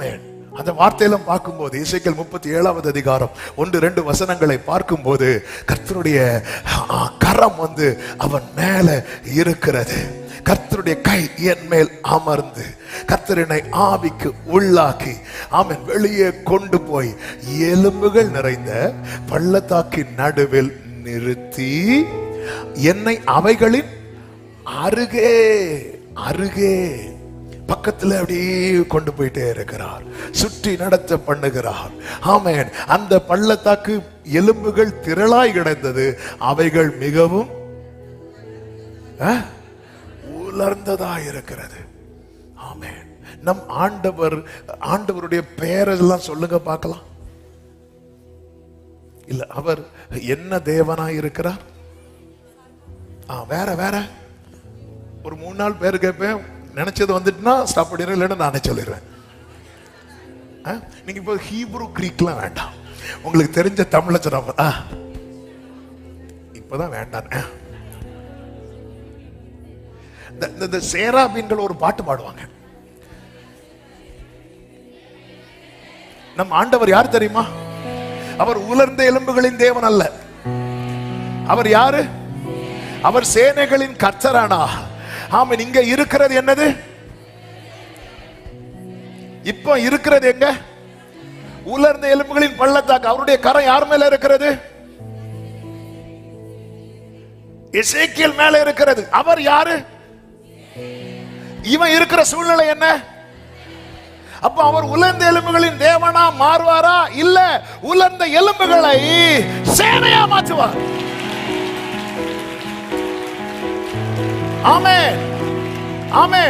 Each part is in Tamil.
ஆமென். அந்த வார்த்தையெல்லாம் பார்க்கும்போது இசைக்கல் முப்பத்தி ஏழாவது அதிகாரம் ஒன்று ரெண்டு வசனங்களை பார்க்கும்போது கர்த்தருடைய கரம் வந்து அவன் மேல இருக்கிறது. கர்த்தருடைய கை என் மேல் அமர்ந்து கர்த்தரினை ஆவிக்கு உள்ளாக்கி ஆமென் வெளியே கொண்டு போய் எலும்புகள் நிறைந்த பள்ளத்தாக்கின் நடுவில் நிறுத்தி என்னை அவைகளின் அருகே அருகே பக்கத்துல அப்படியே கொண்டு போயிட்டே இருக்கிறார். சுற்றி நடத்த பண்ணுகிறார். ஆமேன். அந்த பள்ளத்தாக்கு எலும்புகள் திரளாய் கிடந்தது. அவைகள் மிகவும் அஹ், இருக்கிறது. ஆமேன். நம் ஆண்டவர் ஆண்டவருடைய பெயரெல்லாம் சொல்லுங்க பார்க்கலாம். இல்ல அவர் என்ன தேவனாய் இருக்கிறார்? ஆ வேற வேற. ஒரு மூணு நாள் பேர் கேட்பேன். நினைச்சது வந்துட்டுனா ஸ்டாப் பண்ணிடுறேன் இல்லைன்னா நானே சொல்லிடுறேன். நீங்கள் நீங்க இப்போ ஹீப்ரூ க்ரீக்லாம் வேண்டாம். உங்களுக்கு தெரிஞ்ச தமிழை சொன்ன ஆ. இப்பதான் வேண்டாம். இந்த- சேராபீன்கள் ஒரு பாட்டு பாடுவாங்க. நம் ஆண்டவர் யார் தெரியுமா? அவர் உலர்ந்த எலும்புகளின் தேவன் அல்ல. அவர் யாரு? அவர் சேனைகளின் கர்த்தரானா ஆமாம் இங்க இருக்கிறது என்னது? இப்போ இருக்கிறது எங்க? உலர்ந்த எலும்புகளின் பள்ளத்தாக்கு அவருடைய கரம் யார் மேல இருக்கிறது? இசைக்கியல் மேல இருக்கிறது. அவர் யாரு? இவன் இருக்கிற சூழ்நிலை என்ன? அப்ப அவர் உலர்ந்த எலும்புகளின் தேவனா மாறுவாரா? இல்ல உலர்ந்த எலும்புகளை சேனையா மாற்றுவார்? ஆமே ஆமே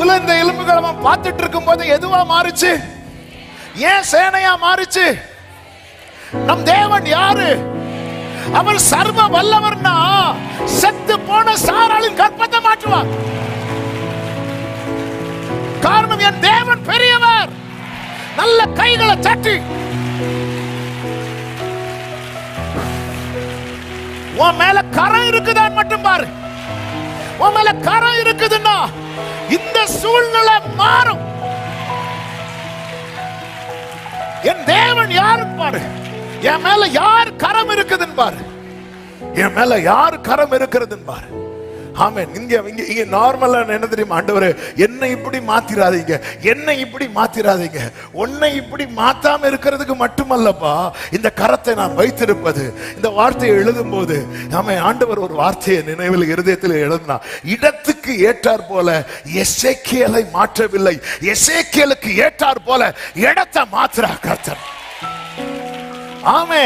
உலர்ந்த எலும்புகளை பார்த்துட்டு இருக்கும் போது எதுவா மாறுச்சு? ஏன் சேனையா மாறுச்சு? நம் தேவன் யாரு? அவர் சர்வ வல்லவர்னா செத்து போன சாராளின் கற்பத்தை மாற்றுவார். காரணம் என் தேவன் பெரியவர். நல்ல கைகளை தட்டி. உன் மேல கரம் இருக்குதான் மட்டும் பாரு. உன் மேல கரம் இருக்குதுன்னா இந்த சூழ்நிலை மாறும். என் தேவன் யாருன்னு பாரு. என் மேல யார் கரம் இருக்குதுன்னு பாரு. என் மேல யார் கரம் இருக்கிறதுன்னு பாரு. ஆமேன். இங்க இங்க இங்க நார்மலா என்ன தெரியுமா ஆண்டவர்? என்னை இப்படி மாத்திராதீங்க. என்னை இப்படி மாத்திராதீங்க. உன்னை இப்படி மாத்தாம இருக்கிறதுக்கு மட்டுமல்லப்பா இந்த கரத்தை நான் வைத்திருப்பது. இந்த வார்த்தையை எழுதும் போது ஆமென் ஆண்டவர் ஒரு வார்த்தையை நினைவில் இருதயத்தில் எழுதினா இடத்துக்கு ஏற்றார் போல எசேக்கியலை மாற்றவில்லை. எசேக்கியலுக்கு ஏற்றார் போல இடத்தை மாத்திரா கர்த்தர். ஆமே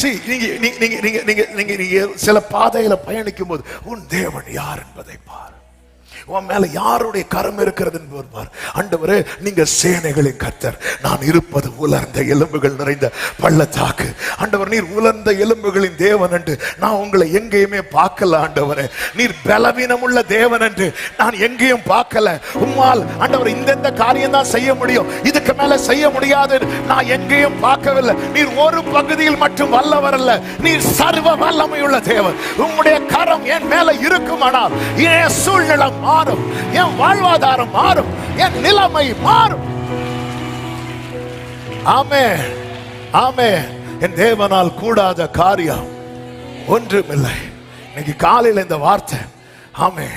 See, நீங்க நீங்க நீங்க நீங்க நீங்க நீங்க சில பாதையில பயணிக்கும் போது உன் தேவன் யார் என்பதை பார். உன் மேல யாருடைய கரம் இருக்கிறது என்பவர் பார் ஆண்டவரே நீங்க சேனைகளின் கத்தர் நான் இருப்பது உலர்ந்த எலும்புகள் நிறைந்த பள்ளத்தாக்கு. ஆண்டவர் நீர் உலர்ந்த எலும்புகளின் தேவன் என்று. நான் உங்களை எங்கேயுமே பார்க்கல ஆண்டவரே. நீர் பலவீனமுள்ள தேவன் என்று. நான் எங்கேயும் பார்க்கல. உம்மால் ஆண்டவர் இந்தெந்த காரியம் தான் செய்ய முடியும். இதுக்கு மேல செய்ய முடியாது நான் எங்கேயும் பார்க்கவில்லை. நீர் ஒரு பகுதியில் மட்டும் வல்லவர் அல்ல. நீர் சர்வ வல்லமையுள்ள தேவன். உம்முடைய கரம் என் மேல இருக்குமானால் என் சூழ்நிலை மாறும். என் வாழ்வாதாரம் மாறும். என் நிலைமை மாறும். ஆமே ஆமே என் தேவனால் கூடாத காரியம் ஒன்றுமில்லை. இன்னைக்கு காலையில இந்த வார்த்தை. ஆமே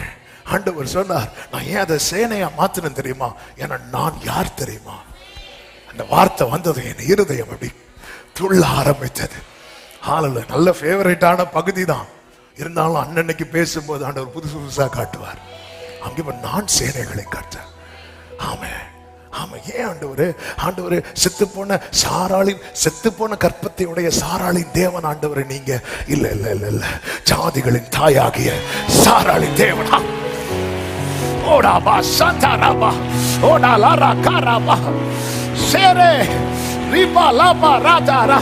ஆண்டவர் சொன்னார் நான் ஏன் அதை சேனையா மாத்தினேன் தெரியுமா? என நான் யார் தெரியுமா? அந்த வார்த்தை வந்தது என் இருதயம் அப்படி துள்ள ஆரம்பித்தது. ஆளுல நல்ல ஃபேவரட்டான பகுதி தான் இருந்தாலும் அன்னன்னைக்கு பேசும்போது ஆண்டவர் புதுசு புதுசா காட்டுவார். அங்கே நான் சேனைகளை காட்டேன் ஆமே ஆமா. ஏன் ஆண்டவர்? ஆண்டவர் செத்து போன சாராளின் செத்து போன கற்பத்தை உடைய சாராளின் தேவன் ஆண்டவரை நீங்க. இல்ல இல்ல இல்ல இல்ல. ஜாதிகளின் தாயாகிய சாராளின் தேவனா. ஓடாபா சந்தாராபா சந்தா ஓடா லாரா காராபா சேரே ரீபா லாபா ராஜாரா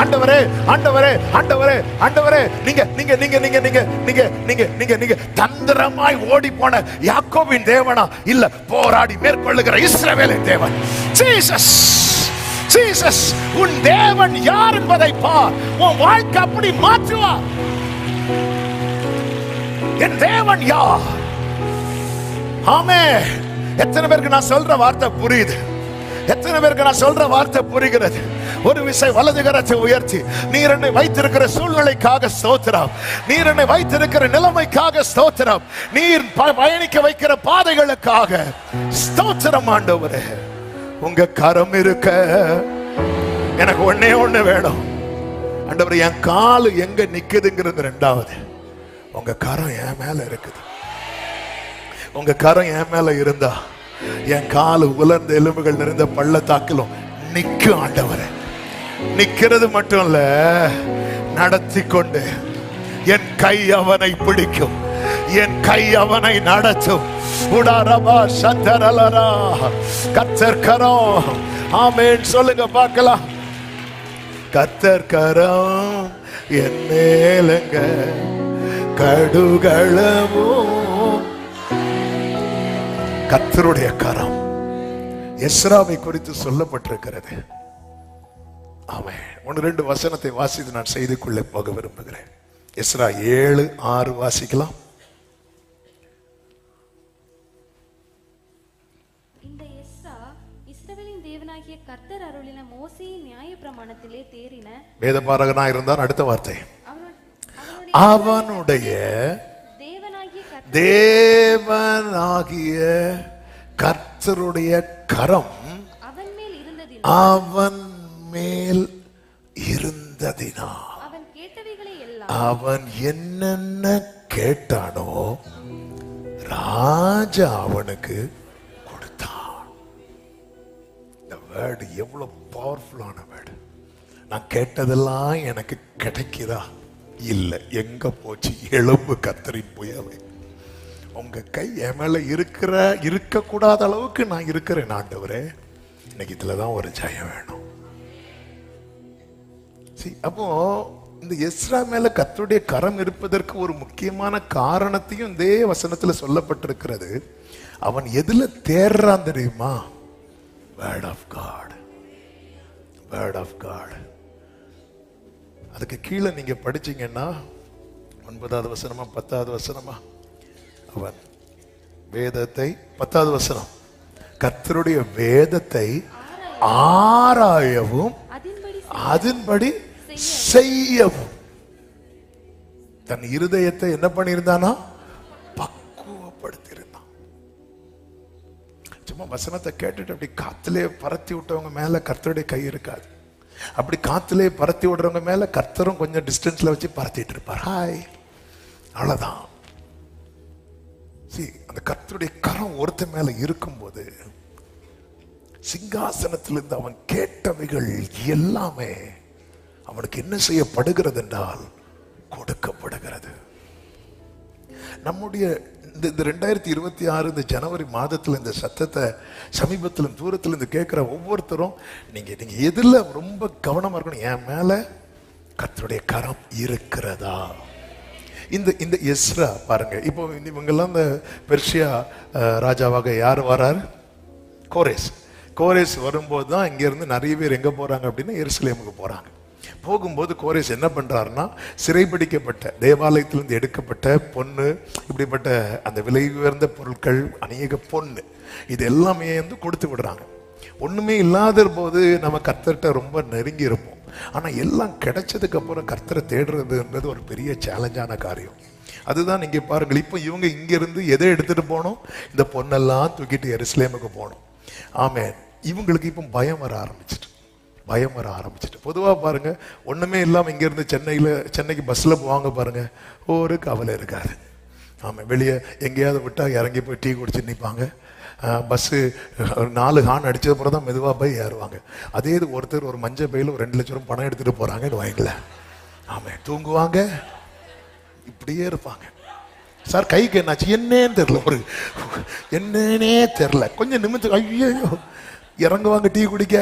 ஆண்டவரே ஆண்டவரே ஆண்டவரே ஆண்டவரே. நீங்க நீங்க நீங்க நீங்க நீங்க நீங்க நீங்க நீங்க நீங்க தந்திரமாய் ஓடி போன யாக்கோவின் தேவனா? இல்ல போராடி மேற்கொள்ளுகிற இஸ்ரவேலின் தேவன். ஜீசஸ் ஜீசஸ் உன் தேவன் யார் என்பதை பார். உன் வாழ்க்கை அப்படி மாற்றுவா. என் தேவன் யார்? ஆமே எத்தனை பேருக்கு நான் சொல்ற வார்த்தை புரியுது? எத்தனை பேருக்கு நான் சொல்ற வார்த்தை புரிகிறது? ஒரு விசை வலதுகரத்தை உயர்த்தி நீர் என்னை வைத்திருக்கிற சூழ்நிலைக்காக ஸ்தோத்திரம். நீர் என்னை வைத்திருக்கிற நிலைமைக்காக ஸ்தோத்திரம். நீர் பயணிக்க வைக்கிற பாதைகளுக்காக ஸ்தோத்திரம் ஆண்டவரே. உங்க கரம் இருக்க. எனக்கு ஒண்ணே ஒண்ணு வேணும். ஆண்டவர் என் காலு எங்க நிக்குதுங்கிறது ரெண்டாவது. உங்க கரம் என் மேல இருக்குது. உங்க கரம் என் மேல இருந்தா என் காலு உலர்ந்த எலும்புகள் நிறைந்த பள்ளத்தாக்கிலும் நிக்கும் ஆண்டவரே. நிக்கிறது மட்டும் இல்ல நடத்தி கொண்டு என் கை அவனை பிடிக்கும். என் கை அவனை நடத்தும். உடாரமா சந்தரலரா. கத்தர் கரம். ஆமென். சொல்லுங்க பார்க்கலாம். கத்தர் கரம் என் மேலங்க கடுகளமும் கத்தருடைய கரம். எஸ்ராவை குறித்து சொல்லப்பட்டிருக்கிறது. ஆமென். ஒன்று ரெண்டு வசனத்தை வாசித்து நான் செய்திக்குள்ளே போக விரும்புகிறேன். எஸ்ரா ஏழு ஆறு வாசிக்கலாம். கர்த்தர் அருளின மோசேயின் நியாயப்பிரமாணத்திலே தேறின வேதபாரகனா இருந்தார் அடுத்த வார்த்தை. அவனு- அவனுடைய தேவனாகிய கர்த்தர் தேவனாகிய கர்த்தருடைய கரம் அவன் மேல் இருந்ததினால். இருந்ததினா அவன் என்னென்ன கேட்டானோ ராஜா அவனுக்கு கொடுத்தான். இந்த வேர்டு எவ்வளவு பவர்ஃபுல்லான வேர்டு. நான் கேட்டதெல்லாம் எனக்கு கிடைக்குதா? இல்லை. எங்க போச்சு? எலும்பு கத்தரி போயவை உங்க கை என் மேல இருக்கிற இருக்கக்கூடாத அளவுக்கு நான் இருக்கிறேன் ஆண்டவரே. இன்னைக்கு இதில் தான் ஒரு ஜெயம் வேணும். சரி அப்போ இந்த எஸ்ரா மேல கத்தருடைய கரம் இருப்பதற்கு ஒரு முக்கியமான காரணத்தையும் இதே வசனத்துல சொல்லப்பட்டிருக்கிறது. அவன் எதுல தேர்றான் தெரியுமா? Word of God word of God அதுக்கு கீழே நீங்க படிச்சீங்கன்னா ஒன்பதாவது வசனமா பத்தாவது வசனமா அவர். வேதத்தை பத்தாவது வசனம். கர்த்தருடைய வேதத்தை ஆராயவும் அதன்படி செய்யவும். தன் இருதயத்தை என்ன பண்ணியிருந்தானா? பக்குவப்படுத்தியிருந்தான். சும்மா வசனத்தை கேட்டுட்டு அப்படி காத்திலே பரத்தி விட்டவங்க மேல கர்த்தருடைய கை இருக்காது. அப்படி காத்திலே பரத்தி விடுறவங்க மேல கர்த்தரும் கொஞ்சம் டிஸ்டன்ஸ்ல வச்சு பரத்திட்டு இருப்பார். ஹாய். அவ்வளவுதான். அந்த கர்த்தருடைய கரம் ஒருத்த மேல இருக்கும்போது சிங்காசனத்திலிருந்து அவன் கேட்டவைகள் எல்லாமே அவனுக்கு என்ன செய்யப்படுகிறது என்றால் கொடுக்கப்படுகிறது. நம்முடைய இந்த இந்த ரெண்டாயிரத்தி இருபத்தி ஆறு இந்த ஜனவரி மாதத்தில் இந்த சத்தத்தை சமீபத்திலும் தூரத்தில் இருந்து கேட்குற ஒவ்வொருத்தரும் நீங்கள் நீங்கள் எதில் ரொம்ப கவனமாக இருக்கணும்? என் மேலே கத்தருடைய கரம் இருக்கிறதா? இந்த இந்த எஸ்ரா பாருங்க. இப்போ இவங்கெல்லாம் இந்த பெர்ஷியா ராஜாவாக யார் வரார்? கோரேஸ். கோரேஸ் வரும்போது தான் இங்கேருந்து நிறைய பேர் எங்கே போகிறாங்க அப்படின்னா எருசலேமுக்கு போகிறாங்க போகும்போது கோரேஸ் என்ன பண்ணுறாருன்னா சிறைபிடிக்கப்பட்ட தேவாலயத்திலிருந்து எடுக்கப்பட்ட பொண்ணு இப்படிப்பட்ட அந்த விலை உயர்ந்த பொருட்கள் அநேக பொண்ணு இது எல்லாமே வந்து கொடுத்து விடுறாங்க. ஒன்றுமே இல்லாத போது நம்ம கர்த்தர்கிட்ட ரொம்ப நெருங்கி இருப்போம். ஆனால் எல்லாம் கிடைச்சதுக்கு அப்புறம் கர்த்தரை தேடுறதுன்றது ஒரு பெரிய சேலஞ்சான காரியம். அதுதான் நீங்கள் பாருங்கள் இப்போ இவங்க இங்கேருந்து எதை எடுத்துட்டு போனோம்? இந்த பொண்ணெல்லாம் தூக்கிட்டு எருசலேமுக்கு போனோம். ஆமே இவங்களுக்கு இப்போ பயம் வர ஆரம்பிச்சிட்டு பயம் வர ஆரம்பிச்சிட்டு. பொதுவாக பாருங்கள் ஒன்றுமே இல்லாமல் இங்கேருந்து சென்னையில் சென்னைக்கு பஸ்ஸில் போவாங்க பாருங்கள் ஒரு கவலை இருக்காது. ஆமாம் வெளியே எங்கேயாவது விட்டா இறங்கி போய் டீ குடிச்சு நிற்பாங்க பஸ்ஸு நாலு ஹான் அடித்தது அப்புறம் தான் மெதுவாக போய் ஏறுவாங்க. அதே இது ஒருத்தர் ஒரு மஞ்சள் பையில் ஒரு ரெண்டு லட்ச ரூபா பணம் எடுத்துகிட்டு போகிறாங்கன்னு வாங்கல ஆமாம் தூங்குவாங்க. இப்படியே இருப்பாங்க. சார் கைக்கு என்னாச்சு? என்னன்னு தெரில ஒரு என்னன்னே தெரில கொஞ்சம் நிமித்து ஐயோ இறங்குவாங்க டீ குடிக்க.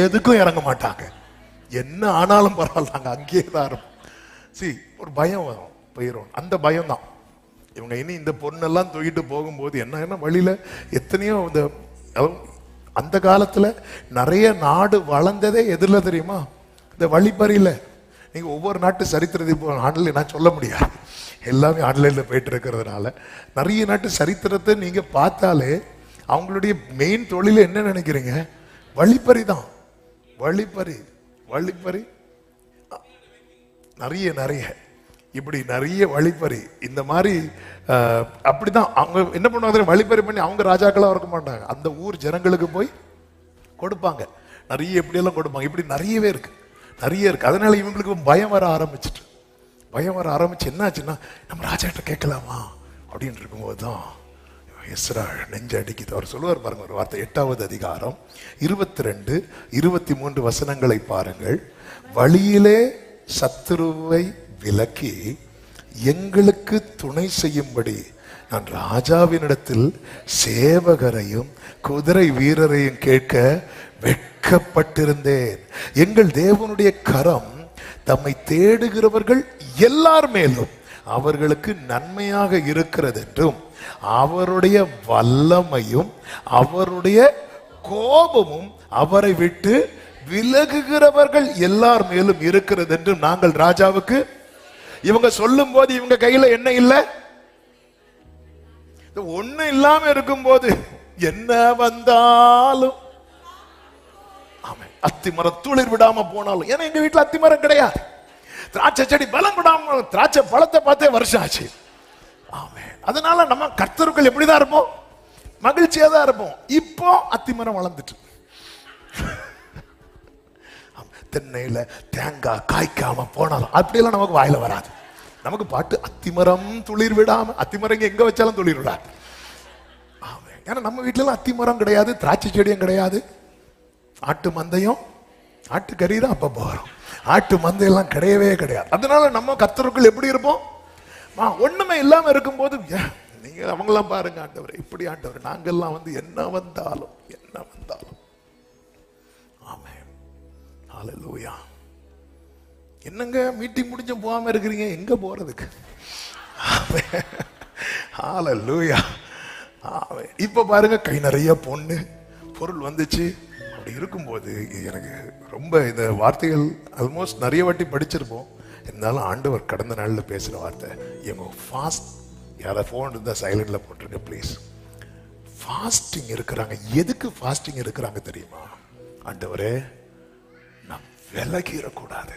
எதுக்கும் இறங்க மாட்டாங்க. என்ன ஆனாலும் பரவாயில்ல நாங்கள் அங்கேயே தான் இருப்போம். சி ஒரு பயம் வரும் போயிடும் அந்த பயம் தான். இவங்க இனி இந்த பொண்ணெல்லாம் தூக்கிட்டு போகும்போது என்ன என்ன வழியில் எத்தனையோ இந்த அந்த காலத்தில் நிறைய நாடு வளர்ந்ததே எதிரில் தெரியுமா? இந்த வழிப்பறியில். நீங்கள் ஒவ்வொரு நாட்டு சரித்திரத்தை இப்போ ஆன்லைன் நான் சொல்ல முடியாது. எல்லாமே ஆன்லைனில் போயிட்டு இருக்கிறதுனால நிறைய நாட்டு சரித்திரத்தை நீங்கள் பார்த்தாலே அவங்களுடைய மெயின் தொழில் என்ன நினைக்கிறீங்க? வழிப்பறி தான். வழிப்பறி வழிப்பறி. நிறைய நிறைய. இப்படி நிறைய வழிப்பறி. இந்த மாதிரி அப்படிதான் அவங்க என்ன பண்ணுவாங்க வழிப்பறி பண்ணி அவங்க ராஜாக்களாக இருக்க மாட்டாங்க. அந்த ஊர் ஜனங்களுக்கு போய் கொடுப்பாங்க. நிறைய இப்படியெல்லாம் கொடுப்பாங்க. இப்படி நிறையவே இருக்கு. நிறைய இருக்கு. அதனால இவங்களுக்கு பயம் வர ஆரம்பிச்சிட்டு. பயம் வர ஆரம்பிச்சு என்னாச்சுன்னா நம்ம ராஜாட்ட கேட்கலாமா? அப்படின்னு இருக்கும்போது தான் எஸ்ரா நெஞ்ச அடிக்குது. அவர் சொல்லுவார் பாருங்க ஒரு வார்த்தை. எட்டாவது அதிகாரம் இருபத்தி ரெண்டு இருபத்தி மூன்று வசனங்களை பாருங்கள். வழியிலே சத்துருவை விலக்கி எங்களுக்கு துணை செய்யும்படி நான் ராஜாவினிடத்தில் சேவகரையும் குதிரை வீரரையும் கேட்க வெட்கப்பட்டிருந்தேன். எங்கள் தேவனுடைய கரம் தம்மை தேடுகிறவர்கள் எல்லார் மேலும் அவர்களுக்கு நன்மையாக இருக்கிறது என்றும் அவருடைய வல்லமையும் அவருடைய கோபமும் அவரை விட்டு விலகுகிறவர்கள் எல்லார் மேலும் இருக்கிறது என்றும் நாங்கள் ராஜாவுக்கு இவங்க சொல்லும் போது இவங்க கையில என்ன இல்லை. ஒண்ணு இல்லாம இருக்கும் போது என்ன வந்தாலும். ஆமென். அத்திமரம் துளிர் விடாம போனாலும். ஏன்னா எங்க வீட்டுல அத்திமரம் கிடையாது. திராட்சை செடி பலம் விடாம திராட்சை பழத்தை பார்த்தே வருஷம் ஆச்சு. ஆமே அதனால நம்ம கர்த்தருக்குள் எப்படிதான் இருப்போம்? மகிழ்ச்சியா தான் இருப்போம். இப்போ அத்திமரம் வளர்ந்துட்டு. தென்னையில் தேங்காய் காய்க்காம போனாலும் அப்படியெல்லாம் நமக்கு வாயில வராது. நமக்கு பாட்டு அத்திமரம் துளிர் விடாம அத்திமரம் எங்கே எங்க வச்சாலும் துளிர் விடாது. ஆமாம் ஏன்னா நம்ம வீட்டிலலாம் அத்திமரம் கிடையாது திராட்சை செடியும் கிடையாது. ஆட்டு மந்தையும் ஆட்டு கறி தான் அப்ப போகிறோம் ஆட்டு மந்தையெல்லாம் கிடையவே கிடையாது. அதனால நம்ம கத்தருக்குள் எப்படி இருப்போம்? மா, ஒண்ணுமே இல்லாம இருக்கும்போது ஏ, நீங்க அவங்களாம் பாருங்க ஆண்டவர் இப்படி ஆண்டவர் நாங்கெல்லாம் வந்து என்ன வந்தாலும் என்ன வந்தாலும் ஹalleluya என்னங்க மீட்டிங் முடிஞ்ச போகாம இருக்கிறீங்க? எங்க போறதுக்கு? ஹalleluya ஆமென் இப்போ பாருங்க கை நிறைய பொண்ணு. பொருள் வந்துச்சு. அப்படி இருக்கும்போது எனக்கு ரொம்ப இந்த வார்த்தைகள் ஆல்மோஸ்ட் நிறைய வாட்டி படிச்சிருப்போம். இருந்தாலும் ஆண்டவர் கடந்த நாளில் பேசுகிற வார்த்தை. இவங்க ஃபாஸ்ட் யாரை ஃபோன் இருந்தால் சைலண்டில் போட்டிருங்க ப்ளீஸ் ஃபாஸ்டிங் இருக்கிறாங்க. எதுக்கு ஃபாஸ்டிங் இருக்கிறாங்க தெரியுமா? ஆண்டவரே விலகிடக்கூடாது.